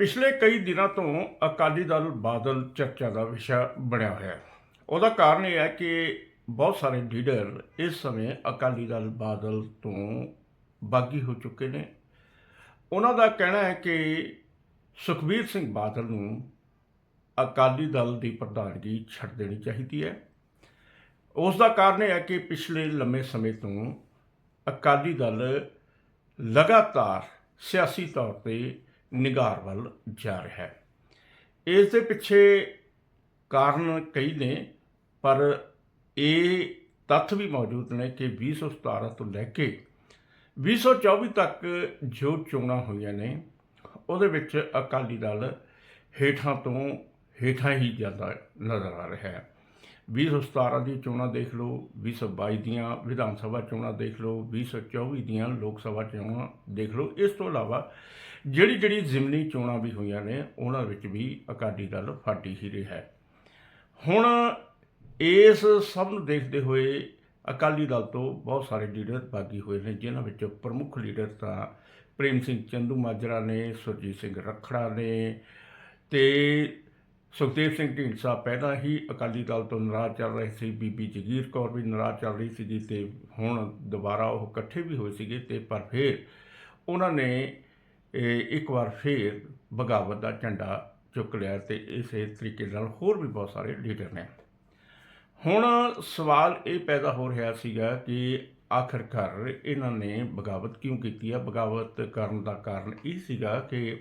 ਪਿਛਲੇ ਕਈ ਦਿਨਾਂ ਤੋਂ ਅਕਾਲੀ ਦਲ ਬਾਦਲ ਚਰਚਾ ਦਾ ਵਿਸ਼ਾ ਬਣਿਆ ਹੋਇਆ ਹੈ। ਉਹਦਾ ਕਾਰਨ ਇਹ ਹੈ ਕਿ ਬਹੁਤ ਸਾਰੇ ਲੀਡਰ ਇਸ ਸਮੇਂ ਅਕਾਲੀ ਦਲ ਬਾਦਲ ਤੋਂ ਬਾਗੀ ਹੋ ਚੁੱਕੇ ਨੇ। ਉਹਨਾਂ ਦਾ ਕਹਿਣਾ ਹੈ ਕਿ ਸੁਖਬੀਰ ਸਿੰਘ ਬਾਦਲ ਨੂੰ ਅਕਾਲੀ ਦਲ ਦੀ ਪ੍ਰਧਾਨਗੀ ਛੱਡ ਦੇਣੀ ਚਾਹੀਦੀ ਹੈ। ਉਸ ਦਾ ਕਾਰਨ ਇਹ ਹੈ ਕਿ ਪਿਛਲੇ ਲੰਮੇ ਸਮੇਂ ਤੋਂ ਅਕਾਲੀ ਦਲ ਲਗਾਤਾਰ ਸਿਆਸੀ ਤੌਰ ਤੇ ਨਿਗਾਰ ਵੱਲ ਜਾ ਰਿਹਾ ਹੈ। ਇਸ ਦੇ ਪਿੱਛੇ ਕਾਰਨ ਕਈ ਨੇ, ਪਰ ਇਹ ਤੱਥ ਵੀ ਮੌਜੂਦ ਨੇ ਕਿ 2017 ਤੋਂ ਲੈ ਕੇ 2024 ਤੱਕ ਜੋ ਚੋਣਾਂ ਹੋਈਆਂ ਨੇ, ਉਹਦੇ ਵਿੱਚ ਅਕਾਲੀ ਦਲ ਹੇਠਾਂ ਤੋਂ ਹੇਠਾਂ ਹੀ ਜਾਂਦਾ ਨਜ਼ਰ ਆ ਰਿਹਾ ਹੈ। 2017 ਦੀ ਚੋਣਾਂ ਦੇਖ ਲਓ 2022 ਦੀਆਂ ਵਿਧਾਨ ਸਭਾ ਚੋਣਾਂ ਦੇਖ ਲਓ 2024 ਦੀਆਂ ਲੋਕ ਸਭਾ ਚੋਣਾਂ ਦੇਖ ਲਓ। ਇਸ ਤੋਂ ਇਲਾਵਾ ਜਿਹੜੀ ਜਿਹੜੀ ਜ਼ਿਮਨੀ ਚੋਣਾਂ ਵੀ ਹੋਈਆਂ ਨੇ, ਉਹਨਾਂ ਵਿੱਚ ਵੀ ਅਕਾਲੀ ਦਲ ਫਾਟੀ ਹੀ ਰਿਹਾ ਹੈ। ਹੁਣ ਇਸ ਸਭ ਨੂੰ ਦੇਖਦੇ ਹੋਏ ਅਕਾਲੀ ਦਲ ਤੋਂ ਬਹੁਤ ਸਾਰੇ ਲੀਡਰ ਬਾਗੀ ਹੋਏ ਨੇ, ਜਿਨ੍ਹਾਂ ਵਿੱਚ ਪ੍ਰਮੁੱਖ ਲੀਡਰ ਤਾਂ ਪ੍ਰੇਮ ਸਿੰਘ ਚੰਦੂ ਮਾਜਰਾ ਨੇ, ਸੁਰਜੀਤ ਸਿੰਘ ਰੱਖੜਾ ਨੇ ਤੇ ਸੁਖਦੇਵ ਸਿੰਘ ਢੀਂਡਸਾ ਪਹਿਲਾਂ ਹੀ ਅਕਾਲੀ ਦਲ ਤੋਂ ਨਾਰਾਜ਼ ਚੱਲ ਰਹੇ ਸੀ, ਬੀਬੀ ਜਗੀਰ ਕੌਰ ਵੀ ਨਾਰਾਜ਼ ਚੱਲ ਰਹੀ ਸੀਗੀ ਤੇ ਹੁਣ ਦੁਬਾਰਾ ਉਹ ਇਕੱਠੇ ਵੀ ਹੋਏ ਸੀਗੇ ਤੇ ਪਰ ਫਿਰ ਉਹਨਾਂ ਨੇ ਇੱਕ ਵਾਰ ਫਿਰ ਬਗਾਵਤ ਦਾ ਝੰਡਾ ਚੁੱਕ ਲਿਆ ਤੇ ਇਸੇ ਤਰੀਕੇ ਨਾਲ ਹੋਰ ਵੀ ਬਹੁਤ ਸਾਰੇ ਲੀਡਰ ਨੇ। ਹੁਣ ਸਵਾਲ ਇਹ ਪੈਦਾ ਹੋ ਰਿਹਾ ਸੀਗਾ ਕਿ ਆਖਰਕਾਰ ਇਹਨਾਂ ਨੇ ਬਗਾਵਤ ਕਿਉਂ ਕੀਤੀ ਹੈ ਬਗਾਵਤ ਕਰਨ ਦਾ ਕਾਰਨ ਇਹ ਸੀਗਾ ਕਿ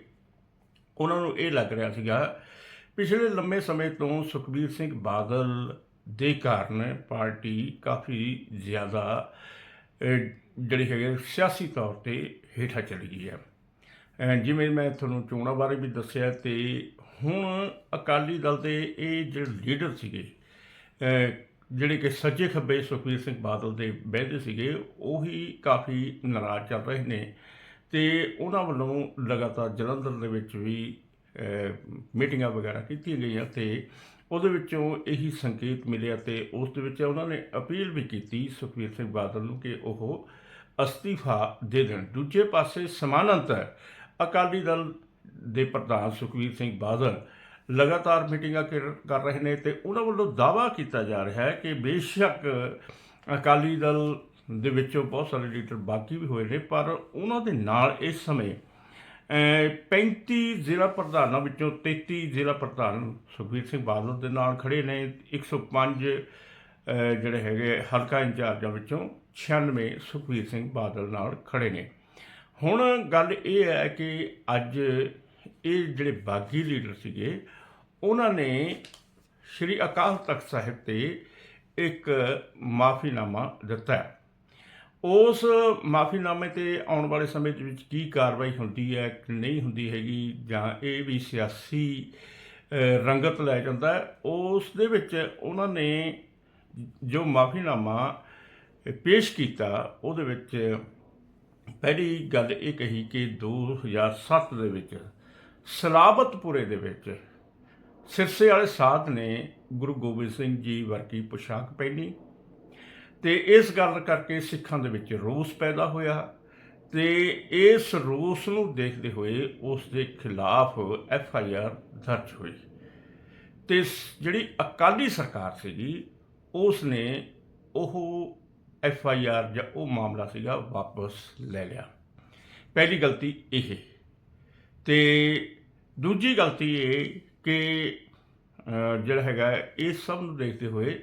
ਉਹਨਾਂ ਨੂੰ ਇਹ ਲੱਗ ਰਿਹਾ ਸੀਗਾ, ਪਿਛਲੇ ਲੰਮੇ ਸਮੇਂ ਤੋਂ ਸੁਖਬੀਰ ਸਿੰਘ ਬਾਦਲ ਦੇ ਕਾਰਨ ਪਾਰਟੀ ਕਾਫੀ ਜ਼ਿਆਦਾ ਜਿਹੜੀ ਹੈਗੇ ਸਿਆਸੀ ਤੌਰ ਤੇ ਹੇਠਾਂ ਚਲੀ ਗਈ ਹੈ। ਜਿਵੇਂ ਮੈਂ ਤੁਹਾਨੂੰ ਚੋਣਾਂ ਬਾਰੇ ਵੀ ਦੱਸਿਆ ਤੇ ਹੁਣ ਅਕਾਲੀ ਦਲ ਦੇ ਇਹ ਜਿਹੜੇ ਲੀਡਰ ਸੀਗੇ ਜਿਹੜੇ ਕਿ ਸੱਜੇ ਖੱਬੇ ਸੁਖਬੀਰ ਸਿੰਘ ਬਾਦਲ ਦੇ ਬਹਿਦੇ ਸੀਗੇ, ਉਹੀ ਕਾਫੀ ਨਾਰਾਜ਼ ਚੱਲ ਰਹੇ ਨੇ ਤੇ ਉਹਨਾਂ ਵੱਲੋਂ ਲਗਾਤਾਰ ਜਲੰਧਰ ਦੇ ਵਿੱਚ ਵੀ ਮੀਟਿੰਗਾਂ ਵਗੈਰਾ ਕੀਤੀਆਂ ਗਈਆਂ ਤੇ ਉਹਦੇ ਵਿੱਚੋਂ ਇਹੀ ਸੰਕੇਤ ਮਿਲਿਆ ਤੇ ਉਸ ਦੇ ਵਿੱਚ ਉਹਨਾਂ ਨੇ ਅਪੀਲ ਵੀ ਕੀਤੀ ਸੁਖਬੀਰ ਸਿੰਘ ਬਾਦਲ ਨੂੰ ਕਿ ਉਹ ਅਸਤੀਫਾ ਦੇ ਦੇਣ। ਦੂਜੇ ਪਾਸੇ ਸਮਾਨਾਂਤਰ ਅਕਾਲੀ ਦਲ ਦੇ ਪ੍ਰਧਾਨ ਸੁਖਬੀਰ ਸਿੰਘ ਬਾਦਲ ਲਗਾਤਾਰ ਮੀਟਿੰਗਾਂ ਕਰ ਕਰ ਰਹੇ ਨੇ ਤੇ ਉਹਨਾਂ ਵੱਲੋਂ ਦਾਅਵਾ ਕੀਤਾ ਜਾ ਰਿਹਾ ਹੈ ਕਿ ਬੇਸ਼ੱਕ ਅਕਾਲੀ ਦਲ ਦੇ ਵਿੱਚੋਂ ਬਹੁਤ ਸਾਰੇ ਲੀਡਰ ਬਾਕੀ ਵੀ ਹੋਏ ਨੇ, ਪਰ ਉਹਨਾਂ ਦੇ ਨਾਲ ਇਸ ਸਮੇਂ ਅਹ 35 ਜ਼ਿਲ੍ਹਾ ਪ੍ਰਧਾਨਾਂ ਵਿੱਚੋਂ 33 ਜ਼ਿਲ੍ਹਾ ਪ੍ਰਧਾਨ ਸੁਖਬੀਰ ਸਿੰਘ ਬਾਦਲ ਦੇ ਨਾਲ ਖੜੇ ਨੇ 105 ਅਹ ਜਿਹੜੇ ਹੈਗੇ ਹਲਕਾ ਇੰਚਾਰਜਾਂ ਵਿੱਚੋਂ 96 ਸੁਖਬੀਰ ਸਿੰਘ ਬਾਦਲ ਨਾਲ ਖੜੇ ਨੇ। ਹੁਣ ਗੱਲ ਇਹ ਹੈ ਕਿ ਅੱਜ ਇਹ ਜਿਹੜੇ ਬਾਗੀ ਲੀਡਰ ਸੀਗੇ, ਉਹਨਾਂ ਨੇ ਸ਼੍ਰੀ ਅਕਾਲ ਤਖਤ ਸਾਹਿਬ ਤੇ ਇੱਕ ਮਾਫੀਨਾਮਾ ਦਿੱਤਾ ਉਸ ਮਾਫੀਨਾਮੇ ਤੇ ਆਉਣ ਵਾਲੇ ਸਮੇਂ ਦੇ ਵਿੱਚ ਕੀ ਕਾਰਵਾਈ ਹੁੰਦੀ ਹੈ ਕਿ ਨਹੀਂ ਹੁੰਦੀ ਹੈਗੀ, ਜਾਂ ਇਹ ਵੀ ਸਿਆਸੀ ਰੰਗਤ ਲੈ ਜਾਂਦਾ ਉਸ ਦੇ ਵਿੱਚ ਉਹਨਾਂ ਨੇ ਜੋ ਮਾਫੀਨਾਮਾ ਪੇਸ਼ ਕੀਤਾ, ਉਹਦੇ ਵਿੱਚ ਪਹਿਲੀ ਗੱਲ ਇਹ ਕਹੀ ਕਿ 2007 ਦੇ ਵਿੱਚ, ਸਲਾਬਤਪੁਰੇ ਦੇ ਵਿੱਚ ਸਿਰਸੇ ਵਾਲੇ ਸਾਧ ਨੇ ਗੁਰੂ ਗੋਬਿੰਦ ਸਿੰਘ ਜੀ ਵਰਗੀ ਪੋਸ਼ਾਕ ਪਹਿਨੀ ਤੇ ਇਸ ਗੱਲ ਕਰਕੇ ਸਿੱਖਾਂ ਦੇ ਵਿੱਚ ਰੋਸ ਪੈਦਾ ਹੋਇਆ ਤੇ ਇਸ ਰੋਸ ਨੂੰ ਦੇਖਦੇ ਹੋਏ ਉਸ ਦੇ ਖਿਲਾਫ ਐਫ ਆਈ ਆਰ ਦਰਜ ਹੋਈ। ਤੇ ਸ- ਜਿਹੜੀ ਅਕਾਲੀ ਸਰਕਾਰ ਸੀਗੀ, ਉਸ ਨੇ ਉਹ ਐਫ ਆਈ ਆਰ ਜਾਂ ਉਹ ਮਾਮਲਾ ਸੀਗਾ ਵਾਪਸ ਲੈ ਲਿਆ। ਪਹਿਲੀ ਗਲਤੀ ਇਹ ਤੇ ਦੂਜੀ ਗਲਤੀ ਇਹ ਕਿ ਜਿਹੜਾ ਹੈਗਾ ਇਹ ਸਭ ਨੂੰ ਦੇਖਦੇ ਹੋਏ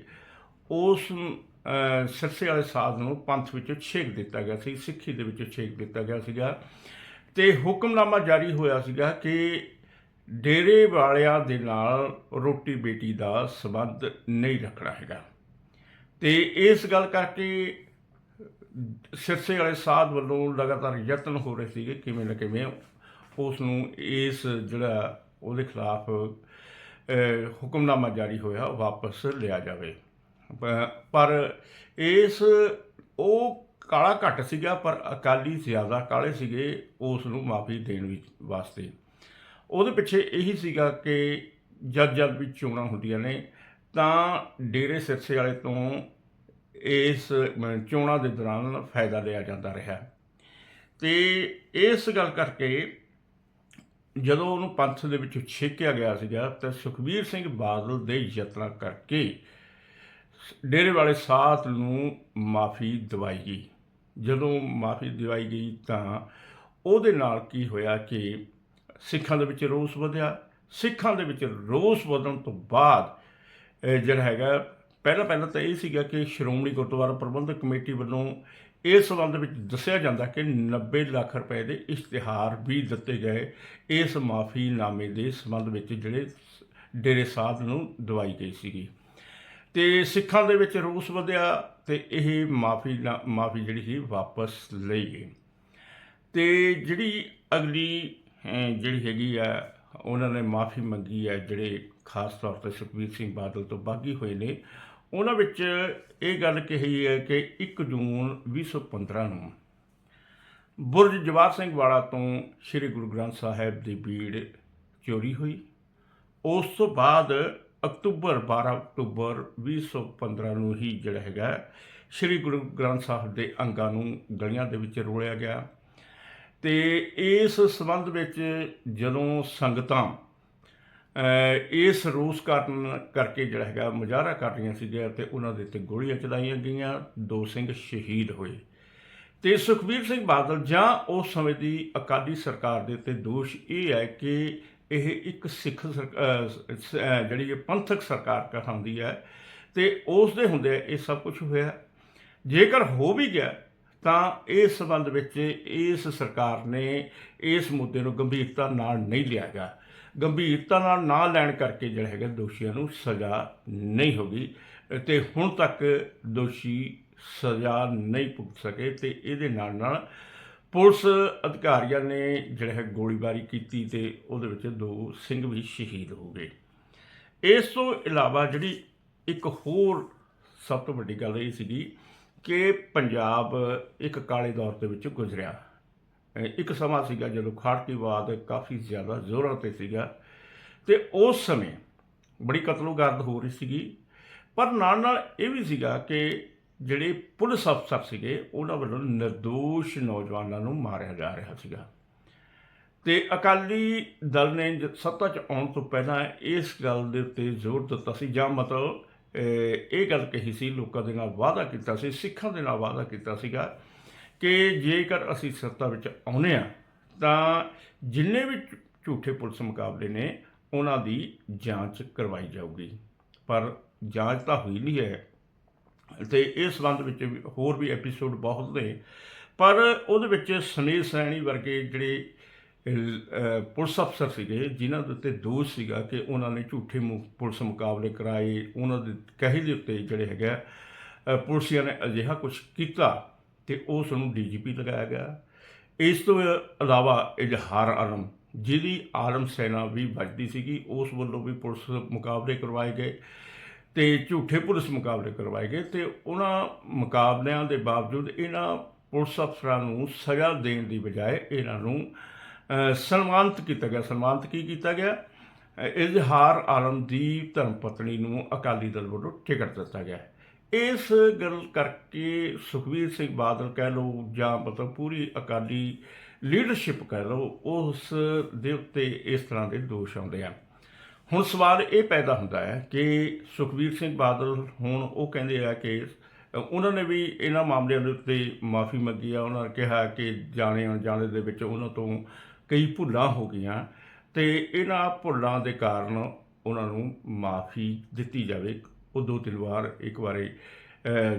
ਉਸ ਅਹ, ਸਿਰਸੇ ਵਾਲੇ ਸਾਧ ਨੂੰ ਪੰਥ ਵਿੱਚੋਂ ਛੇਕ ਦਿੱਤਾ ਗਿਆ ਸੀ ਸਿੱਖੀ ਦੇ ਵਿੱਚੋਂ ਛੇਕ ਦਿੱਤਾ ਗਿਆ ਸੀਗਾ। ਤੇ ਹੁਕਮਨਾਮਾ ਜਾਰੀ ਹੋਇਆ ਸੀਗਾ ਕਿ ਡੇਰੇ ਵਾਲਿਆਂ ਦੇ ਨਾਲ ਰੋਟੀ ਬੇਟੀ ਦਾ ਸਬੰਧ ਨਹੀਂ ਰੱਖਣਾ ਹੈਗਾ। ਤੇ ਇਸ ਗੱਲ ਕਰਕੇ ਸਿਰਸੇ ਵਾਲੇ ਸਾਧ ਵੱਲੋਂ ਲਗਾਤਾਰ ਯਤਨ ਹੋ ਰਹੇ ਸੀਗੇ, ਕਿਵੇਂ ਨਾ ਕਿਵੇਂ ਉਸ ਨੂੰ ਇਸ ਜਿਹੜਾ ਉਹਦੇ ਖਿਲਾਫ ਹੁਕਮਨਾਮਾ ਜਾਰੀ ਹੋਇਆ, ਉਹ ਵਾਪਸ ਲਿਆ ਜਾਵੇ। ਪਰ ਇਸ ਉਹ ਕਾਲਾ ਘੱਟ ਸੀਗਾ, ਪਰ ਅਕਾਲੀ ਜ਼ਿਆਦਾ ਕਾਲੇ ਸੀਗੇ ਉਸ ਨੂੰ ਮਾਫੀ ਦੇਣ ਵਿੱਚ ਵਾਸਤੇ। ਉਹਦੇ ਪਿੱਛੇ ਇਹੀ ਸੀਗਾ ਕਿ ਜਦ ਜਦ ਵੀ ਚੋਣਾਂ ਹੁੰਦੀਆਂ ਨੇ ਤਾਂ ਡੇਰੇ ਸਿਰਸੇ ਵਾਲੇ ਤੋਂ ਇਸ ਚੋਣਾਂ ਦੇ ਦੌਰਾਨ ਫਾਇਦਾ ਲਿਆ ਜਾਂਦਾ ਰਿਹਾ। ਤੇ ਇਸ ਗੱਲ ਕਰਕੇ ਜਦੋਂ ਉਹਨੂੰ ਪੰਥ ਦੇ ਵਿੱਚੋਂ ਛੇਕਿਆ ਗਿਆ ਸੀਗਾ, ਤਾਂ ਸੁਖਬੀਰ ਸਿੰਘ ਬਾਦਲ ਦੇ ਯਤਨਾਂ ਕਰਕੇ ਡੇਰੇ ਵਾਲੇ ਸਾਥ ਨੂੰ ਮਾਫੀ ਦਿਵਾਈ ਗਈ। ਜਦੋਂ ਮਾਫੀ ਦਿਵਾਈ ਗਈ ਤਾਂ ਉਹਦੇ ਨਾਲ ਕੀ ਹੋਇਆ ਕਿ ਸਿੱਖਾਂ ਦੇ ਵਿੱਚ ਰੋਸ ਵਧਿਆ। ਸਿੱਖਾਂ ਦੇ ਵਿੱਚ ਰੋਸ ਵਧਣ ਤੋਂ ਬਾਅਦ ਜਿਹੜਾ ਹੈਗਾ, ਪਹਿਲਾਂ ਪਹਿਲਾਂ ਤਾਂ ਇਹ ਸੀਗਾ ਕਿ ਸ਼੍ਰੋਮਣੀ ਗੁਰਦੁਆਰਾ ਪ੍ਰਬੰਧਕ ਕਮੇਟੀ ਵੱਲੋਂ ਇਸ ਸੰਬੰਧ ਵਿੱਚ ਦੱਸਿਆ ਜਾਂਦਾ ਕਿ 90 ਲੱਖ ਰੁਪਏ ਦੇ ਇਸ਼ਤਿਹਾਰ ਵੀ ਦਿੱਤੇ ਗਏ ਇਸ ਮਾਫੀ ਨਾਮੇ ਦੇ ਸੰਬੰਧ ਵਿੱਚ ਜਿਹੜੇ ਡੇਰੇ ਸਾਧ ਨੂੰ ਦਵਾਈ ਗਈ ਸੀਗੀ। ਤੇ ਸਿੱਖਾਂ ਦੇ ਵਿੱਚ ਰੋਸ ਵਧਿਆ ਤੇ ਇਹ ਮਾਫੀ ਮਾਫੀ ਜਿਹੜੀ ਸੀ ਵਾਪਸ ਲਈ ਗਈ। ਤੇ ਜਿਹੜੀ ਅਗਲੀ ਜਿਹੜੀ ਹੈਗੀ ਆ, ਉਹਨਾਂ ਨੇ ਮਾਫੀ ਮੰਗੀ ਹੈ ਜਿਹੜੇ ਖਾਸ ਤੌਰ ਤੇ ਸੁਖਬੀਰ ਸਿੰਘ ਬਾਦਲ ਤੋਂ ਬਾਗੀ ਹੋਏ ਨੇ। ਉਹਨਾਂ ਵਿੱਚ ਇਹ ਗੱਲ ਕਹੀ ਹੈ ਕਿ 1 ਜੂਨ 2015 ਨੂੰ ਬੁਰਜ ਜਵਾਹਰ ਸਿੰਘ ਵਾਲਾ ਤੋਂ ਸ੍ਰੀ ਗੁਰੂ ਗ੍ਰੰਥ ਸਾਹਿਬ ਦੀ ਬੀੜ ਚੋਰੀ ਹੋਈ। ਉਸ ਤੋਂ ਬਾਅਦ ਅਕਤੂਬਰ 12 ਅਕਤੂਬਰ 2015 ਨੂੰ ਹੀ ਜਿਹੜਾ ਹੈਗਾ ਸ੍ਰੀ ਗੁਰੂ ਗ੍ਰੰਥ ਸਾਹਿਬ ਦੇ ਅੰਗਾਂ ਨੂੰ ਗਲੀਆਂ ਦੇ ਵਿੱਚ ਰੋਲਿਆ ਗਿਆ। ਤੇ ਇਸ ਸੰਬੰਧ ਵਿੱਚ ਜਦੋਂ ਸੰਗਤਾਂ ਇਸ ਰੋਸ ਕਾਰਨ ਕਰਕੇ ਜਿਹੜਾ ਹੈਗਾ, ਮੁਜ਼ਾਹਰਾ ਕਰ ਰਹੀਆਂ ਸੀਗੀਆਂ ਤੇ ਉਹਨਾਂ ਦੇ ਉੱਤੇ ਗੋਲੀਆਂ ਚਲਾਈਆਂ ਗਈਆਂ, ਦੋ ਸਿੰਘ ਸ਼ਹੀਦ ਹੋਏ। ਤੇ ਸੁਖਬੀਰ ਸਿੰਘ ਬਾਦਲ ਜਾਂ ਉਸ ਸਮੇਂ ਦੀ ਅਕਾਲੀ ਸਰਕਾਰ ਦੇ ਉੱਤੇ ਦੋਸ਼ ਇਹ ਹੈ ਕਿ ਇਹ ਇੱਕ ਸਿੱਖ ਸਰਕ- ਜਿਹੜੀ ਇਹ ਪੰਥਕ ਸਰਕਾਰ ਕਹਾਉਂਦੀ ਹੈ ਤੇ ਉਸ ਦੇ ਹੁੰਦੇ ਇਹ ਸਭ ਕੁਝ ਹੋਇਆ। ਜੇਕਰ ਹੋ ਵੀ ਗਿਆ, ਤਾਂ ਇਸ ਸੰਬੰਧ ਵਿੱਚ ਇਸ ਸਰਕਾਰ ਨੇ ਇਸ ਮੁੱਦੇ ਨੂੰ ਗੰਭੀਰਤਾ ਨਾਲ ਨਹੀਂ ਲਿਆ ਗਿਆ। ਗੰਭੀਰਤਾ ਨਾਲ ਨਾ ਲੈਣ ਕਰਕੇ ਜਿਹੜਾ ਹੈਗਾ ਦੋਸ਼ੀਆਂ ਨੂੰ ਸਜ਼ਾ ਨਹੀਂ ਹੋਗੀ ਤੇ ਹੁਣ ਤੱਕ ਦੋਸ਼ੀ ਸਜ਼ਾ ਨਹੀਂ ਭੁਗਤ ਸਕੇ ਤੇ ਇਹਦੇ ਨਾਲ ਨਾਲ ਪੁਲਿਸ ਅਧਿਕਾਰੀਆਂ ਨੇ ਜਿਹੜਾ ਹੈ ਗੋਲੀਬਾਰੀ ਕੀਤੀ ਤੇ ਉਹਦੇ ਵਿੱਚ ਦੋ ਸਿੰਘ ਵੀ ਸ਼ਹੀਦ ਹੋ ਗਏ। ਇਸ ਤੋਂ ਇਲਾਵਾ ਜਿਹੜੀ ਇੱਕ ਹੋਰ ਸਭ ਤੋਂ ਵੱਡੀ ਗੱਲ ਇਹ ਸੀਗੀ ਕਿ ਪੰਜਾਬ ਇੱਕ ਕਾਲੇ ਦੌਰ ਦੇ ਵਿੱਚ ਗੁਜ਼ਰਿਆ। ਇੱਕ ਸਮਾਂ ਸੀਗਾ ਜਦੋਂ ਖਾੜਕੀਵਾਦ ਕਾਫੀ ਜ਼ਿਆਦਾ ਜ਼ੋਰਾਂ ਤੇ ਸੀਗਾ ਤੇ ਉਸ ਸਮੇਂ ਬੜੀ ਕਤਲੋਗਰਦ ਹੋ ਰਹੀ ਸੀਗੀ। ਪਰ ਨਾਲ ਨਾਲ ਇਹ ਵੀ ਸੀਗਾ ਕਿ ਜਿਹੜੇ ਪੁਲਿਸ ਅਫਸਰ ਸੀਗੇ, ਉਹਨਾਂ ਵੱਲੋਂ ਨਿਰਦੋਸ਼ ਨੌਜਵਾਨਾਂ ਨੂੰ ਮਾਰਿਆ ਜਾ ਰਿਹਾ ਸੀਗਾ। ਤੇ ਅਕਾਲੀ ਦਲ ਨੇ ਜ- ਸੱਤਾ 'ਚ ਆਉਣ ਤੋਂ ਪਹਿਲਾਂ ਇਸ ਗੱਲ ਦੇ ਉੱਤੇ ਜ਼ੋਰ ਦਿੱਤਾ ਸੀ, ਜਾਂ ਮਤਲਬ ਇਹ ਗੱਲ ਕਹੀ ਸੀ, ਲੋਕਾਂ ਦੇ ਨਾਲ ਵਾਅਦਾ ਕੀਤਾ ਸੀ, ਸਿੱਖਾਂ ਦੇ ਨਾਲ ਵਾਅਦਾ ਕੀਤਾ ਸੀਗਾ ਕਿ ਜੇਕਰ ਅਸੀਂ ਸੱਤਾ ਵਿੱਚ ਆਉਨੇ ਆ ਤਾਂ ਜਿੰਨੇ ਵੀ ਝੂਠੇ ਪੁਲਿਸ ਮੁਕਾਬਲੇ ਨੇ ਉਹਨਾਂ ਦੀ ਜਾਂਚ ਕਰਵਾਈ ਜਾਊਗੀ। ਪਰ ਜਾਂਚ ਤਾਂ ਹੋਈ ਨਹੀਂ ਹੈ ਤੇ ਇਸ ਸੰਬੰਧ ਵਿੱਚ ਹੋਰ ਵੀ ਐਪੀਸੋਡ ਬਹੁਤ ਨੇ। ਪਰ ਉਹਦੇ ਵਿੱਚ ਸੁਨੀਲ ਸੈਣੀ ਵਰਗੇ ਜਿਹੜੇ ਪੁਲਿਸ ਅਫਸਰ ਸੀਗੇ ਜਿਨ੍ਹਾਂ ਦੇ ਉੱਤੇ ਦੋਸ਼ ਸੀਗਾ ਕਿ ਉਹਨਾਂ ਨੇ ਝੂਠੇ ਮੁ- ਪੁਲਿਸ ਮੁਕਾਬਲੇ ਕਰਾਏ ਉਹਨਾਂ ਦੇ ਕਹੇ ਦੇ ਉੱਤੇ ਜਿਹੜੇ ਹੈਗਾ ਅਹ, ਪੁਲਿਸੀਆਂ ਨੇ ਅਜਿਹਾ ਕੁਝ ਕੀਤਾ ਤੇ ਉਸ ਨੂੰ ਡੀਜੀਪੀ ਲਗਾਇਆ ਗਿਆ। ਇਸ ਤੋਂ ਇਲਾਵਾ ਇਜ਼ਹਾਰ ਆਲਮ, ਜਿਹਦੀ ਆਲਮ ਸੈਨਾ ਵੀ ਵੱਜਦੀ ਸੀਗੀ, ਉਸ ਵੱਲੋਂ ਵੀ ਪੁਲਿਸ ਮੁਕਾਬਲੇ ਕਰਵਾਏ ਗਏ ਤੇ ਝੂਠੇ ਪੁਲਿਸ ਮੁਕਾਬਲੇ ਕਰਵਾਏ ਗਏ ਤੇ ਉਹਨਾਂ ਮੁਕਾਬਲਿਆਂ ਦੇ ਬਾਵਜੂਦ ਇਹਨਾਂ ਪੁਲਿਸ ਅਫਸਰਾਂ ਨੂੰ ਸਜ਼ਾ ਦੇਣ ਦੀ ਬਜਾਏ ਇਹਨਾਂ ਨੂੰ ਸਨਮਾਨਿਤ ਕੀਤਾ ਗਿਆ। ਸਨਮਾਨਿਤ ਕੀ ਕੀਤਾ ਗਿਆ? ਇਜ਼ਹਾਰ ਆਲਮ ਦੀ ਧਰਮ ਪਤਨੀ ਨੂੰ ਅਕਾਲੀ ਦਲ ਵੱਲੋਂ ਟਿਕਟ ਦਿੱਤਾ ਗਿਆ। ਇਸ ਗੱਲ ਕਰਕੇ ਸੁਖਬੀਰ ਸਿੰਘ ਬਾਦਲ ਕਹਿ ਲਓ ਜਾਂ ਮਤਲਬ ਪੂਰੀ ਅਕਾਲੀ ਲੀਡਰਸ਼ਿਪ ਕਹਿ ਲਓ, ਉਸ ਦੇ ਉੱਤੇ ਇਸ ਤਰ੍ਹਾਂ ਦੇ ਦੋਸ਼ ਆਉਂਦੇ ਆ। ਹੁਣ ਸਵਾਲ ਇਹ ਪੈਦਾ ਹੁੰਦਾ ਹੈ ਕਿ ਸੁਖਬੀਰ ਸਿੰਘ ਬਾਦਲ ਹੁਣ ਉਹ ਕਹਿੰਦੇ ਆ ਕਿ ਉਹਨਾਂ ਨੇ ਵੀ ਇਹਨਾਂ ਮਾਮਲਿਆਂ ਦੇ ਉੱਤੇ ਮਾਫੀ ਮੰਗੀ ਆ, ਉਹਨਾਂ ਨੇ ਕਿਹਾ ਕਿ ਜਾਣੇ ਅਣਜਾਣੇ ਦੇ ਵਿੱਚ ਉਹਨਾਂ ਤੋਂ ਕਈ ਭੁੱਲਾਂ ਹੋ ਗਈਆਂ ਤੇ ਇਹਨਾਂ ਭੁੱਲਾਂ ਦੇ ਕਾਰਨ ਉਹਨਾਂ ਨੂੰ ਮਾਫੀ ਦਿੱਤੀ ਜਾਵੇ। ਉਹ ਦੋ ਤਿੰਨ ਵਾਰ ਇੱਕ ਵਾਰੀ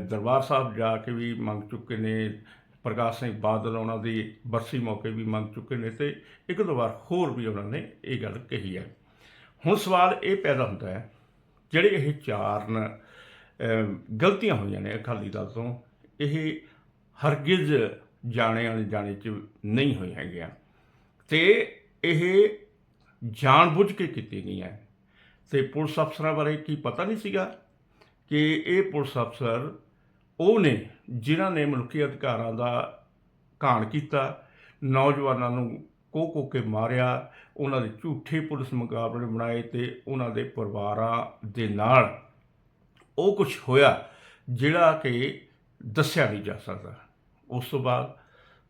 ਦਰਬਾਰ ਸਾਹਿਬ ਜਾ ਕੇ ਵੀ ਮੰਗ ਚੁੱਕੇ ਨੇ, ਪ੍ਰਕਾਸ਼ ਸਿੰਘ ਬਾਦਲ ਉਹਨਾਂ ਦੀ ਬਰਸੀ ਮੌਕੇ ਵੀ ਮੰਗ ਚੁੱਕੇ ਨੇ ਤੇ ਇੱਕ ਦੋ ਵਾਰ ਹੋਰ ਵੀ ਉਹਨਾਂ ਨੇ ਇਹ ਗੱਲ ਕਹੀ ਹੈ। ਹੁਣ ਸਵਾਲ ਇਹ ਪੈਦਾ ਹੁੰਦਾ ਹੈ, ਜਿਹੜੇ ਇਹ ਚਾਰ ਗਲਤੀਆਂ ਹੋਈਆਂ ਨੇ ਅਕਾਲੀ ਦਲ ਤੋਂ, ਇਹ ਹਰਗਿਜ਼ ਜਾਣੇ ਅਣਜਾਣੇ ਚ ਨਹੀਂ ਹੋਈ ਹੈਗੀਆਂ ਤੇ ਇਹ ਜਾਣਬੁੱਝ ਕੇ ਕੀਤੀ ਗਈਆਂ। ਤੇ ਪੁਲਿਸ ਅਫਸਰਾਂ ਬਾਰੇ ਕੀ ਪਤਾ ਨਹੀਂ ਸੀਗਾ? ਕਿ ਇਹ ਪੁਲਿਸ ਅਫਸਰ ਉਹ ਨੇ ਜਿਨ੍ਹਾਂ ਨੇ ਮਨੁੱਖੀ ਅਧਿਕਾਰਾਂ ਦਾ ਘਾਣ ਕੀਤਾ, ਨੌਜਵਾਨਾਂ ਨੂੰ ਕੋ ਕੋ ਕੇ ਮਾਰਿਆ, ਉਹਨਾਂ ਦੇ ਝੂਠੇ ਪੁਲਿਸ ਮੁਕਾਬਲੇ ਬਣਾਏ ਤੇ ਉਹਨਾਂ ਦੇ ਪਰਿਵਾਰਾਂ ਦੇ ਨਾਲ ਉਹ ਕੁਝ ਹੋਇਆ ਜਿਹੜਾ ਕਿ ਦੱਸਿਆ ਨਹੀਂ ਜਾ ਸਕਦਾ। ਉਸ ਤੋਂ ਬਾਅਦ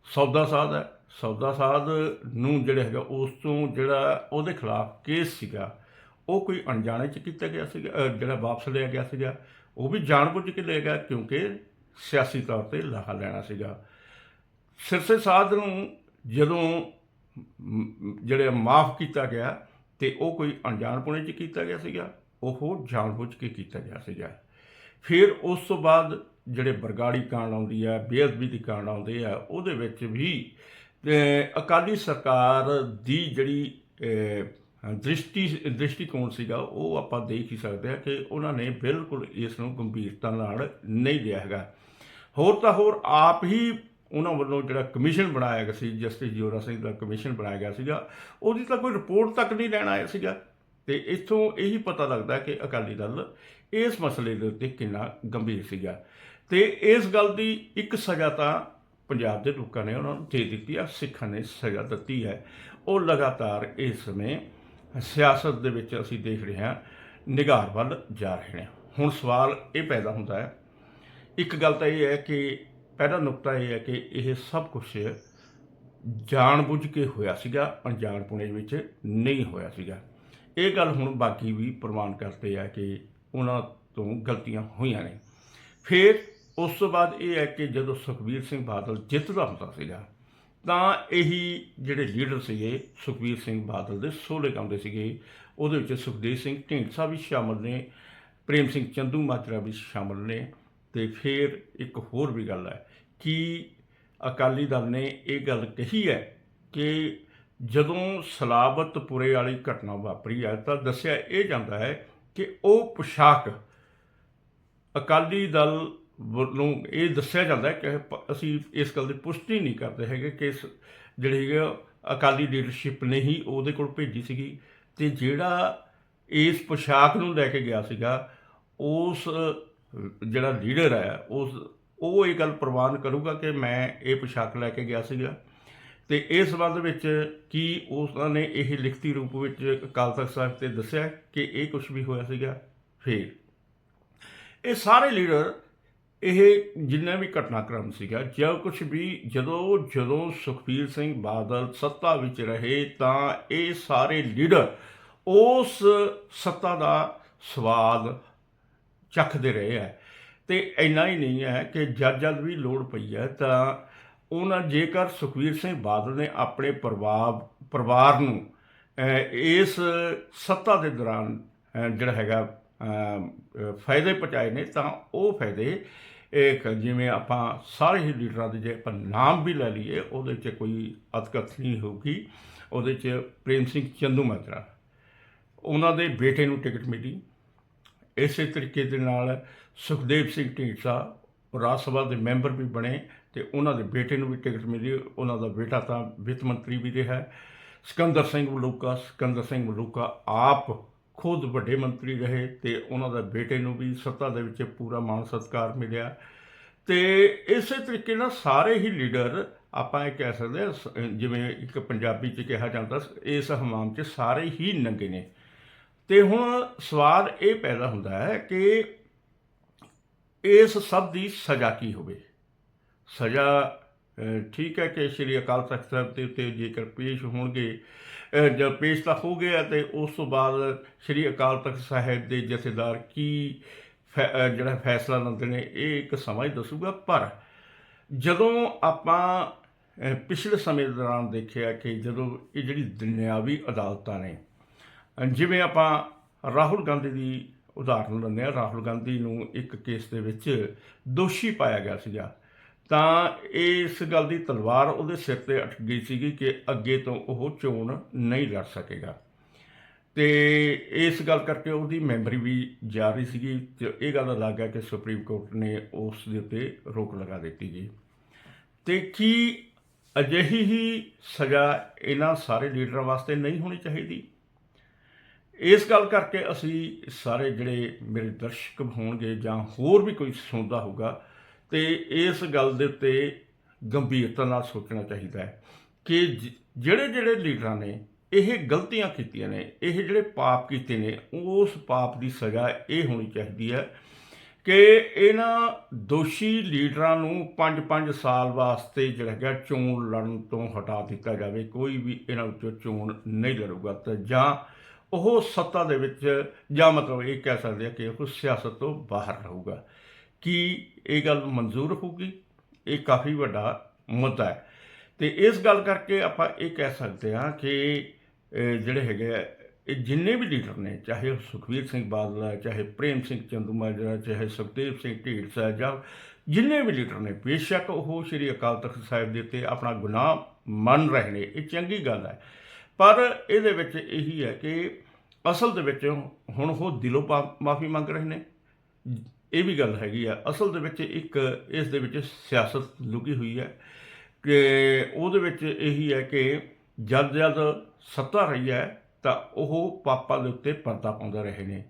ਸੌਦਾ ਸਾਧ ਹੈ। ਸੌਦਾ ਸਾਧ ਨੂੰ ਜਿਹੜਾ ਹੈਗਾ, ਉਸ ਤੋਂ ਜਿਹੜਾ ਉਹਦੇ ਖਿਲਾਫ ਕੇਸ ਸੀਗਾ ਉਹ ਕੋਈ ਅਣਜਾਣੇ ਚ ਕੀਤਾ ਗਿਆ ਸੀਗਾ ਜਿਹੜਾ ਵਾਪਸ ਲਿਆ ਗਿਆ ਸੀਗਾ, ਉਹ ਵੀ ਜਾਣਬੁੱਝ ਕੇ ਲਿਆ ਗਿਆ ਕਿਉਂਕਿ ਸਿਆਸੀ ਤੌਰ ਤੇ ਲਾਹਾ ਲੈਣਾ ਸੀਗਾ। ਸਿਰਸੇ ਸਾਧ ਨੂੰ ਜਦੋਂ ਜਿਹੜੇ ਮਾਫ ਕੀਤਾ ਗਿਆ ਤੇ ਉਹ ਕੋਈ ਅਣਜਾਣਪੁਣੇ ਚ ਕੀਤਾ ਗਿਆ ਸੀਗਾ, ਉਹ ਜਾਣਬੁੱਝ ਕੇ ਕੀਤਾ ਗਿਆ ਸੀਗਾ। ਫਿਰ ਉਸ ਤੋਂ ਬਾਅਦ ਜਿਹੜੇ ਬਰਗਾੜੀ ਕਾਂਡ ਆਉਂਦੀ ਆ, ਬੇਅਦਬੀ ਦੀ ਕਾਂਡ ਆਉਂਦੇ ਆ, ਉਹਦੇ ਵਿੱਚ ਵੀ ਅਕਾਲੀ ਸਰਕਾਰ ਦੀ ਜਿਹੜੀ ਦ੍ਰਿਸ਼ਟੀ, ਦ੍ਰਿਸ਼ਟੀਕੋਣ ਸੀਗਾ, ਉਹ ਆਪਾਂ ਦੇਖ ਹੀ ਸਕਦੇ ਆ ਕਿ ਉਹਨਾਂ ਨੇ ਬਿਲਕੁਲ ਇਸ ਨੂੰ ਗੰਭੀਰਤਾ ਨਾਲ ਨਹੀਂ ਲਿਆ ਹੈਗਾ। ਹੋਰ ਤਾਂ ਹੋਰ ਆਪ ਹੀ ਉਹਨਾਂ ਵੱਲੋਂ ਜਿਹੜਾ ਕਮਿਸ਼ਨ ਬਣਾਇਆ ਗਿਆ ਸੀ, ਜਸਟਿਸ ਜੋਰਾ ਸਿੰਘ ਦਾ ਕਮਿਸ਼ਨ ਬਣਾਇਆ ਗਿਆ ਸੀਗਾ, ਉਹਦੀ ਤਾਂ ਕੋਈ ਰਿਪੋਰਟ ਤੱਕ ਨਹੀਂ ਲੈਣ ਆਇਆ ਸੀਗਾ। ਤੇ ਇੱਥੋਂ ਇਹੀ ਪਤਾ ਲੱਗਦਾ ਕਿ ਅਕਾਲੀ ਦਲ ਇਸ ਮਸਲੇ ਦੇ ਉੱਤੇ ਕਿੰਨਾ ਗੰਭੀਰ ਸੀਗਾ। ਤੇ ਇਸ ਗੱਲ ਦੀ ਇੱਕ ਸਜ਼ਾ ਤਾਂ ਪੰਜਾਬ ਦੇ ਲੋਕਾਂ ਨੇ ਉਹਨਾਂ ਨੂੰ ਦੇ ਦਿੱਤੀ ਆ, ਸਿੱਖਾਂ ਨੇ ਸਜ਼ਾ ਦਿੱਤੀ ਹੈ। ਉਹ ਲਗਾਤਾਰ ਇਸ ਸਮੇਂ ਸਿਆਸਤ ਦੇ ਵਿੱਚ ਅਸੀਂ ਦੇਖ ਰਹੇ ਹਾਂ ਨਿਗਾਰ ਵੱਲ ਜਾ ਰਹੇ ਹਾਂ। ਹੁਣ ਸਵਾਲ ਇਹ ਪੈਦਾ ਹੁੰਦਾ ਹੈ, ਇੱਕ ਗੱਲ ਤਾਂ ਇਹ ਹੈ ਕਿ ਪਹਿਲਾ ਨੁਕਤਾ ਇਹ ਹੈ ਕਿ ਇਹ ਸਭ ਕੁਝ ਜਾਣਬੁੱਝ ਕੇ ਹੋਇਆ ਸੀਗਾ ਅਣਜਾਣਪੁਣੇ ਵਿੱਚ ਨਹੀਂ ਹੋਇਆ ਸੀਗਾ। ਇਹ ਗੱਲ ਹੁਣ ਬਾਕੀ ਵੀ ਪ੍ਰਮਾਣ ਕਰਦੇ ਆ ਕਿ ਉਹਨਾਂ ਤੋਂ ਗਲਤੀਆਂ ਹੋਈਆਂ ਨੇ। ਫਿਰ ਉਸ ਤੋਂ ਬਾਅਦ ਇਹ ਹੈ ਕਿ ਜਦੋਂ ਸੁਖਬੀਰ ਸਿੰਘ ਬਾਦਲ ਜਿੱਤਦਾ ਹੁੰਦਾ ਸੀਗਾ ਤਾਂ ਇਹੀ ਜਿਹੜੇ ਲੀਡਰ ਸੀਗੇ, ਸੁਖਬੀਰ ਸਿੰਘ ਬਾਦਲ ਦੇ ਸੋਲੇ ਗਾਉਂਦੇ ਸੀਗੇ, ਉਹਦੇ ਵਿੱਚ ਸੁਖਦੇਵ ਸਿੰਘ ਢੀਂਡਸਾ ਵੀ ਸ਼ਾਮਲ ਨੇ, ਪ੍ਰੇਮ ਸਿੰਘ ਚੰਦੂ ਮਾਜਰਾ ਵੀ ਸ਼ਾਮਲ ਨੇ ਤੇ ਫਿਰ ਇੱਕ ਹੋਰ ਵੀ ਗੱਲ ਹੈ ਕਿ ਅਕਾਲੀ ਦਲ ਨੇ ਇਹ ਗੱਲ ਕਹੀ ਹੈ ਕਿ ਜਦੋਂ ਸਲਾਬਤਪੁਰੇ ਵਾਲੀ ਘਟਨਾ ਵਾਪਰੀ ਹੈ ਤਾਂ ਦੱਸਿਆ ਇਹ ਜਾਂਦਾ ਹੈ ਕਿ ਉਹ ਪੁਸ਼ਾਕ ਅਕਾਲੀ ਦਲ ਵੱਲੋਂ ਇਹ ਦੱਸਿਆ ਜਾਂਦਾ ਹੈ ਕਿ ਪ- ਅਸੀਂ ਇਸ ਗੱਲ ਦੀ ਪੁਸ਼ਟੀ ਨਹੀਂ ਕਰਦੇ ਹੈਗੇ ਕਿ ਇਸ ਜਿਹੜੀ ਹੈਗੀ ਅਕਾਲੀ ਲੀਡਰਸ਼ਿਪ ਨੇ ਹੀ ਉਹਦੇ ਕੋਲ ਭੇਜੀ ਸੀਗੀ ਤੇ ਜਿਹੜਾ ਇਸ ਪੋਸ਼ਾਕ ਨੂੰ ਲੈ ਕੇ ਗਿਆ ਸੀਗਾ, ਉਸ, ਜਿਹੜਾ ਲੀਡਰ ਹੈ, ਉਸ, ਉਹ ਇਹ ਗੱਲ ਪ੍ਰਵਾਨ ਕਰੂਗਾ ਕਿ ਮੈਂ ਇਹ ਪੋਸ਼ਾਕ ਲੈ ਕੇ ਗਿਆ ਸੀਗਾ ਤੇ ਇਸ ਸੰਬੰਧ ਵਿੱਚ ਕੀ ਉਹਨਾਂ ਨੇ ਇਹ ਲਿਖਤੀ ਰੂਪ ਵਿੱਚ ਅਕਾਲ ਤਖਤ ਸਾਹਿਬ ਤੇ ਦੱਸਿਆ ਕਿ ਇਹ ਕੁਝ ਵੀ ਹੋਇਆ ਸੀਗਾ? ਫਿਰ ਇਹ ਸਾਰੇ ਲੀਡਰ ਇਹ ਜਿੰਨਾ ਵੀ ਘਟਨਾਕ੍ਰਮ ਸੀਗਾ, ਜਾਂ ਕੁਝ ਵੀ, ਜਦੋਂ ਜਦੋਂ ਸੁਖਬੀਰ ਸਿੰਘ ਬਾਦਲ ਸੱਤਾ ਵਿੱਚ ਰਹੇ, ਤਾਂ ਇਹ ਸਾਰੇ ਲੀਡਰ ਉਸ ਸੱਤਾ ਦਾ ਸਵਾਦ ਚੱਖਦੇ ਰਹੇ ਹੈ ਤੇ ਇੰਨਾ ਹੀ ਨਹੀਂ ਹੈ ਕਿ ਜਦ ਜਦ ਵੀ ਲੋੜ ਪਈ ਹੈ, ਤਾਂ ਉਹਨਾਂ, ਜੇਕਰ ਸੁਖਬੀਰ ਸਿੰਘ ਬਾਦਲ ਨੇ ਆਪਣੇ ਪਰਿਵਾਰ ਪਰਿਵਾਰ ਨੂੰ ਇਸ ਸੱਤਾ ਦੇ ਦੌਰਾਨ ਜਿਹੜਾ ਹੈਗਾ ਫਾਇਦੇ ਪਹੁੰਚਾਏ ਨੇ, ਤਾਂ ਉਹ ਫਾਇਦੇ ਇਹ ਜਿਵੇਂ ਆਪਾਂ ਸਾਰੇ ਹੀ ਲੀਡਰਾਂ ਦੇ ਜੇ ਆਪਾਂ ਨਾਮ ਵੀ ਲੈ ਲਈਏ, ਉਹਦੇ 'ਚ ਕੋਈ ਅਤਕਥ ਨਹੀਂ ਹੋਊਗੀ। ਉਹਦੇ 'ਚ ਪ੍ਰੇਮ ਸਿੰਘ ਚੰਦੂ ਮਾਜਰਾ, ਉਹਨਾਂ ਦੇ ਬੇਟੇ ਨੂੰ ਟਿਕਟ ਮਿਲੀ। ਇਸੇ ਤਰੀਕੇ ਦੇ ਨਾਲ ਸੁਖਦੇਵ ਸਿੰਘ ਢੀਂਡਸਾ ਰਾਜ ਸਭਾ ਦੇ ਮੈਂਬਰ ਵੀ ਬਣੇ ਤੇ ਉਹਨਾਂ ਦੇ ਬੇਟੇ ਨੂੰ ਵੀ ਟਿਕਟ ਮਿਲੀ। ਉਹਨਾਂ ਦਾ ਬੇਟਾ ਤਾਂ ਵਿੱਤ ਮੰਤਰੀ ਵੀ ਰਿਹਾ। ਸਿਕੰਦਰ ਸਿੰਘ ਮਲੂਕਾ, ਸਿਕੰਦਰ ਸਿੰਘ ਮਲੂਕਾ ਆਪ ਖੁਦ ਵੱਡੇ ਮੰਤਰੀ ਰਹੇ ਤੇ ਉਹਨਾਂ ਦਾ ਬੇਟੇ ਨੂੰ ਵੀ ਸੱਤਾ ਦੇ ਵਿੱਚ ਪੂਰਾ ਮਾਣ ਸਤਿਕਾਰ ਮਿਲਿਆ। ਤੇ ਇਸੇ ਤਰੀਕੇ ਨਾਲ ਸਾਰੇ ਹੀ ਲੀਡਰ, ਆਪਾਂ ਇਹ ਕਹਿ ਸਕਦੇ ਹਾਂ, ਸ- ਜਿਵੇਂ ਇੱਕ ਪੰਜਾਬੀ ਚ ਕਿਹਾ ਜਾਂਦਾ ਇਸ ਹਮਾਮ 'ਚ ਸਾਰੇ ਹੀ ਨੰਗੇ ਨੇ। ਤੇ ਹੁਣ ਸਵਾਲ ਇਹ ਪੈਦਾ ਹੁੰਦਾ ਹੈ ਕਿ ਇਸ ਸਭ ਦੀ ਸਜ਼ਾ ਕੀ ਹੋਵੇ? ਸਜ਼ਾ ਠੀਕ ਹੈ ਕਿ ਸ਼੍ਰੀ ਅਕਾਲ ਤਖਤ ਸਾਹਿਬ ਦੇ ਉੱਤੇ ਜੇਕਰ ਪੇਸ਼ ਹੋਣਗੇ ਪੇਸ਼ ਤਾਂ ਹੋ ਗਿਆ ਆ ਤੇ ਉਸ ਤੋਂ ਬਾਅਦ ਸ਼੍ਰੀ ਅਕਾਲ ਤਖਤ ਸਾਹਿਬ ਦੇ ਜਥੇਦਾਰ ਕੀ ਫੈ- ਜਿਹੜਾ ਫੈਸਲਾ ਲੈਂਦੇ ਨੇ, ਇਹ ਇੱਕ ਸਮਾਂ ਹੀ ਦੱਸੂਗਾ। ਪਰ ਜਦੋਂ ਆਪਾਂ ਪਿਛਲੇ ਸਮੇਂ ਦੌਰਾਨ ਦੇਖਿਆ ਕਿ ਜਦੋਂ ਇਹ ਜਿਹੜੀ ਦੁਨਿਆਵੀ ਅਦਾਲਤਾਂ ਨੇ ਜਿਵੇਂ ਆਪਾਂ ਰਾਹੁਲ ਗਾਂਧੀ ਦੀ ਉਦਾਹਰਨ ਲੈਂਦੇ ਹਾਂ, ਰਾਹੁਲ ਗਾਂਧੀ ਨੂੰ ਇੱਕ ਕੇਸ ਦੇ ਵਿੱਚ ਦੋਸ਼ੀ ਪਾਇਆ ਗਿਆ ਸੀਗਾ। ਤਾਂ ਇਸ ਗੱਲ ਦੀ ਤਲਵਾਰ ਉਹਦੇ ਸਿਰ ਤੇ ਅਟਕ ਗਈ ਸੀਗੀ ਕਿ ਅੱਗੇ ਤੋਂ ਉਹ ਚੋਣ ਨਹੀਂ ਲੜ ਸਕੇਗਾ। ਤੇ ਇਸ ਗੱਲ ਕਰਕੇ ਉਹਦੀ ਮੈਮਰੀ ਵੀ ਜਾ ਰਹੀ ਸੀਗੀ ਤੇ ਇਹ ਗੱਲ ਅਲੱਗ ਹੈ ਕਿ ਸੁਪਰੀਮ ਕੋਰਟ ਨੇ ਉਸ ਦੇ ਉੱਤੇ ਰੋਕ ਲਗਾ ਦਿੱਤੀ ਜੀ ਤੇ ਕੀ ਅਜਿਹੀ ਹੀ ਸਜ਼ਾ ਇਹਨਾਂ ਸਾਰੇ ਲੀਡਰਾਂ ਵਾਸਤੇ ਨਹੀਂ ਹੋਣੀ ਚਾਹੀਦੀ? ਇਸ ਗੱਲ ਕਰਕੇ ਅਸੀਂ ਸਾਰੇ ਜਿਹੜੇ ਮੇਰੇ ਦਰਸ਼ਕ ਹੋਣਗੇ ਜਾਂ ਹੋਰ ਵੀ ਕੋਈ ਸੁਣਦਾ ਹੋਊਗਾ ਤੇ ਇਸ ਗੱਲ ਦੇ ਉੱਤੇ ਗੰਭੀਰਤਾ ਨਾਲ ਸੋਚਣਾ ਚਾਹੀਦਾ ਹੈ ਕਿ ਜਿਹੜੇ ਜਿਹੜੇ ਲੀਡਰਾਂ ਨੇ, ਇਹ ਗਲਤੀਆਂ ਕੀਤੀਆਂ ਨੇ, ਇਹ ਜਿਹੜੇ ਪਾਪ ਕੀਤੇ ਨੇ, ਉਸ ਪਾਪ ਦੀ ਸਜ਼ਾ ਇਹ ਹੋਣੀ ਚਾਹੀਦੀ ਹੈ ਕਿ ਇਹਨਾਂ ਦੋਸ਼ੀ ਲੀਡਰਾਂ ਨੂੰ 5-5 ਸਾਲ ਵਾਸਤੇ ਜਿਹੜਾ ਹੈਗਾ ਚੋਣ ਲੜਨ ਤੋਂ ਹਟਾ ਦਿੱਤਾ ਜਾਵੇ, ਕੋਈ ਵੀ ਇਹਨਾਂ ਵਿੱਚੋਂ ਚੋਣ ਨਹੀਂ ਲੜੂਗਾ ਤੇ ਜਾਂ ਉਹ ਸੱਤਾ ਦੇ ਵਿੱਚ ਜਾਂ ਮਤਲਬ ਇਹ ਕਹਿ ਸਕਦੇ ਆ ਕਿ ਉਹ ਸਿਆਸਤ ਤੋਂ ਬਾਹਰ ਰਹੂਗਾ। ਕੀ ਇਹ ਗੱਲ ਮਨਜ਼ੂਰ ਹੋਊਗੀ? ਇਹ ਕਾਫੀ ਵੱਡਾ ਮੁੱਦਾ ਹੈ। ਤੇ ਇਸ ਗੱਲ ਕਰਕੇ ਆਪਾਂ ਇਹ ਕਹਿ ਸਕਦੇ ਹਾਂ ਕਿ ਜਿਹੜੇ ਹੈਗੇ ਆ, ਇਹ ਜਿੰਨੇ ਵੀ ਲੀਡਰ ਨੇ ਚਾਹੇ ਉਹ ਸੁਖਵੀਰ ਸਿੰਘ ਬਾਦਲ ਹੈ ਚਾਹੇ ਪ੍ਰੇਮ ਸਿੰਘ ਚੰਦੂਮਾਜਰਾ ਚਾਹੇ ਸੁਖਦੇਵ ਸਿੰਘ ਢੀਂਡਸਾ ਜਾਂ ਜਿੰਨੇ ਵੀ ਲੀਡਰ ਨੇ ਬੇਸ਼ੱਕ ਉਹ ਸ੍ਰੀ ਅਕਾਲ ਤਖਤ ਸਾਹਿਬ ਦੇ ਉੱਤੇ ਆਪਣਾ ਗੁਨਾਹ ਮੰਨ ਰਹੇ ਨੇ। ਇਹ ਚੰਗੀ ਗੱਲ ਹੈ। ਪਰ ਇਹਦੇ ਵਿੱਚ ਇਹੀ ਹੈ ਕਿ ਅਸਲ ਦੇ ਵਿੱਚ ਹੁਣ ਉਹ ਦਿਲੋਂ ਮਾਫੀ ਮੰਗ ਰਹੇ ਨੇ। ਇਹ ਵੀ ਗੱਲ ਹੈਗੀ ਆ, ਅਸਲ ਦੇ ਵਿੱਚ ਇੱਕ ਇਸ ਦੇ ਵਿੱਚ ਸਿਆਸਤ ਲੁਕੀ ਹੋਈ ਹੈ ਕਿ ਉਹਦੇ ਵਿੱਚ ਇਹੀ ਹੈ ਕਿ ਜਦ ਜਦ ਸੱਤਾ ਰਹੀ ਹੈ ਤਾਂ ਉਹ ਪਾਪਾਂ ਦੇ ਉੱਤੇ ਪਰਦਾ ਪਾਉਂਦੇ ਰਹੇ ਨੇ,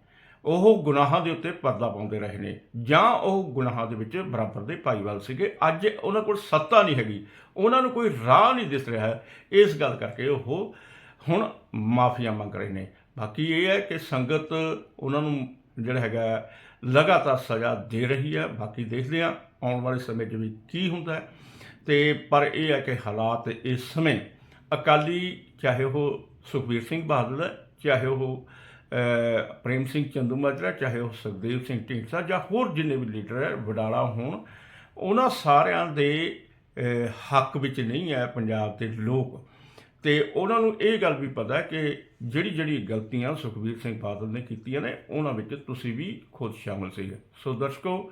ਉਹ ਗੁਨਾਹਾਂ ਦੇ ਉੱਤੇ ਪਰਦਾ ਪਾਉਂਦੇ ਰਹੇ ਨੇ, ਜਾਂ ਉਹ ਗੁਨਾਹਾਂ ਦੇ ਵਿੱਚ ਬਰਾਬਰ ਦੇ ਭਾਈਵਾਲ ਸੀਗੇ, ਅੱਜ ਉਹਨਾਂ ਕੋਲ ਸੱਤਾ ਨਹੀਂ ਹੈਗੀ, ਉਹਨਾਂ ਨੂੰ ਕੋਈ ਰਾਹ ਨਹੀਂ ਦਿਸ ਰਿਹਾ ਇਸ ਗੱਲ ਕਰਕੇ ਉਹ ਹੁਣ ਮਾਫੀਆਂ ਮੰਗ ਰਹੇ ਨੇ। ਬਾਕੀ ਇਹ ਹੈ ਕਿ ਸੰਗਤ ਉਹਨਾਂ ਨੂੰ ਜਿਹੜਾ ਹੈਗਾ ਲਗਾਤਾਰ ਸਜ਼ਾ ਦੇ ਰਹੀ ਹੈ। ਬਾਕੀ ਦੇਖਦੇ ਹਾਂ, ਆਉਣ ਵਾਲੇ ਸਮੇਂ 'ਚ ਵੀ ਕੀ ਹੁੰਦਾ ਹੈ। ਤੇ ਪਰ ਇਹ ਹੈ ਕਿ ਹਾਲਾਤ ਇਸ ਸਮੇਂ ਅਕਾਲੀ, ਚਾਹੇ ਉਹ ਸੁਖਬੀਰ ਸਿੰਘ ਬਾਦਲ ਹੈ, ਚਾਹੇ ਉਹ ਪ੍ਰੇਮ ਸਿੰਘ ਚੰਦੂਮਾਜਰਾ ਚਾਹੇ ਉਹ ਸੁਖਦੇਵ ਸਿੰਘ ਢੀਂਡਸਾ ਜਾਂ ਹੋਰ ਜਿੰਨੇ ਵੀ ਲੀਡਰ ਹੈ, ਵਡਾਲਾ ਹੋਣ, ਉਹਨਾਂ ਸਾਰਿਆਂ ਦੇ ਹੱਕ ਵਿੱਚ ਨਹੀਂ ਹੈ ਪੰਜਾਬ ਦੇ ਲੋਕ ਤੇ ਉਹਨਾਂ ਨੂੰ ਇਹ ਗੱਲ ਵੀ ਪਤਾ ਕਿ ਜਿਹੜੀ ਜਿਹੜੀ ਗਲਤੀਆਂ ਸੁਖਬੀਰ ਸਿੰਘ ਬਾਦਲ ਨੇ ਕੀਤੀਆਂ ਨੇ, ਉਹਨਾਂ ਵਿੱਚ ਤੁਸੀਂ ਵੀ ਖੁਦ ਸ਼ਾਮਲ ਸੀ। ਸੋ ਦਰਸ਼ਕੋ,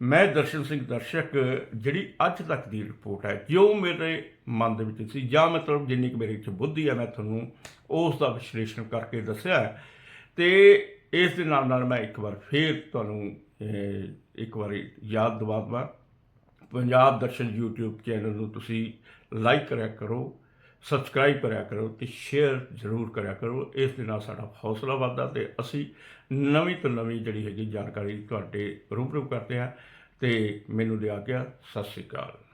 ਮੈਂ ਦਰਸ਼ਨ ਸਿੰਘ ਦਰਸ਼ਕ, ਜਿਹੜੀ ਅੱਜ ਤੱਕ ਦੀ ਰਿਪੋਰਟ ਹੈ, ਜੋ ਮੇਰੇ ਮਨ ਦੇ ਵਿੱਚ ਸੀ, ਜਾਂ ਮਤਲਬ ਜਿੰਨੀ ਕੁ ਮੇਰੇ ਵਿੱਚ ਬੁੱਧੀ ਹੈ, ਮੈਂ ਤੁਹਾਨੂੰ ਉਸ ਦਾ ਵਿਸ਼ਲੇਸ਼ਣ ਕਰਕੇ ਦੱਸਿਆ ਹੈ। ਤੇ ਇਸ ਦੇ ਨਾਲ ਨਾਲ ਮੈਂ ਇੱਕ ਵਾਰ ਫੇਰ ਤੁਹਾਨੂੰ ਇੱਕ ਵਾਰੀ ਯਾਦ ਦਿਵਾ ਦੇਵਾਂ ਪੰਜਾਬ ਦਰਸ਼ਨ YouTube ਚੈਨਲ ਨੂੰ ਤੁਸੀਂ ਲਾਈਕ ਕਰਿਆ ਕਰੋ ਸਬਸਕ੍ਰਾਈਬ ਕਰਿਆ ਕਰੋ ਤੇ ਸ਼ੇਅਰ ਜ਼ਰੂਰ ਕਰਿਆ ਕਰੋ। ਇਸ ਦੇ ਨਾਲ ਸਾਡਾ ਹੌਸਲਾ ਵੱਧਦਾ ਤੇ ਅਸੀਂ ਨਵੀਂ ਤੋਂ ਨਵੀਂ ਜਿਹੜੀ ਹੈਗੀ ਜਾਣਕਾਰੀ ਤੁਹਾਡੇ ਰੂਬਰੂ ਕਰਦੇ ਹਾਂ। ਤੇ ਮੈਨੂੰ ਲਿਆ ਗਿਆ, ਸਤਿ ਸ਼੍ਰੀ ਅਕਾਲ।